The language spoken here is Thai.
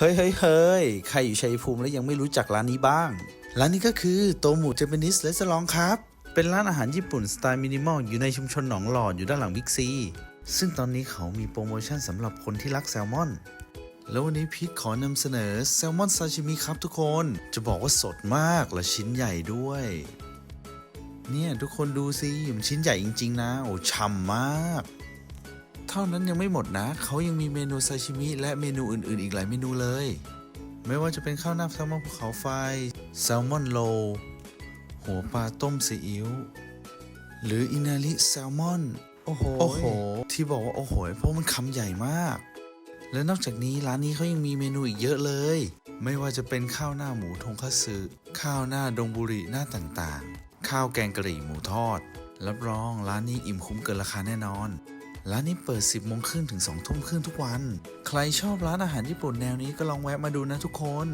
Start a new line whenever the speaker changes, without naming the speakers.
เฮ้ยเฮ้ยเฮ้ยใครอยู่ชัยภูมิแล้วยังไม่รู้จักร้านนี้บ้าง ร้านนี้ก็คือโตหมูเจแปนิสเลสลองครับ เป็นร้านอาหารญี่ปุ่นสไตล์มินิมอลอยู่ในชุมชนหนองหลอดอยู่ด้านหลังบิ๊กซี ซึ่งตอนนี้เขามีโปรโมชั่นสำหรับคนที่รักแซลมอน แล้ววันนี้พีทขอนำเสนอแซลมอนซาชิมิครับทุกคน จะบอกว่าสดมากและชิ้นใหญ่ด้วย เนี่ยทุกคนดูสิมันชิ้นใหญ่จริง ๆ นะ โอ้ฉ่ำมาก เท่านั้นยังไม่หมดนะ เขายังมีเมนูซาชิมิและเมนูอื่นๆ อีกหลายเมนูเลย ไม่ว่าจะเป็นข้าวหน้าแซลมอนภูเขาไฟ แซลมอนโล หัวปลาต้มซีอิ๊ว หรืออินาริแซลมอน โอ้โหโอ้โหที่บอกว่าโอ้โห เพราะมันคำใหญ่มาก และนอกจากนี้ร้านนี้เขายังมีเมนูอีกเยอะเลย ไม่ว่าจะเป็นข้าวหน้าหมูทงคัตสึ ข้าวหน้าดงบุริหน้าต่างๆ ข้าวแกงกะหรี่หมูทอด รับรองร้านนี้อิ่มคุ้มเกินราคาแน่นอน ร้านนี้เปิด 10โมงครึ่งถึง2ทุ่มครึ่งทุกวัน ใครชอบร้านอาหารญี่ปุ่นแนวนี้ก็ลองแวะมาดูนะทุกคน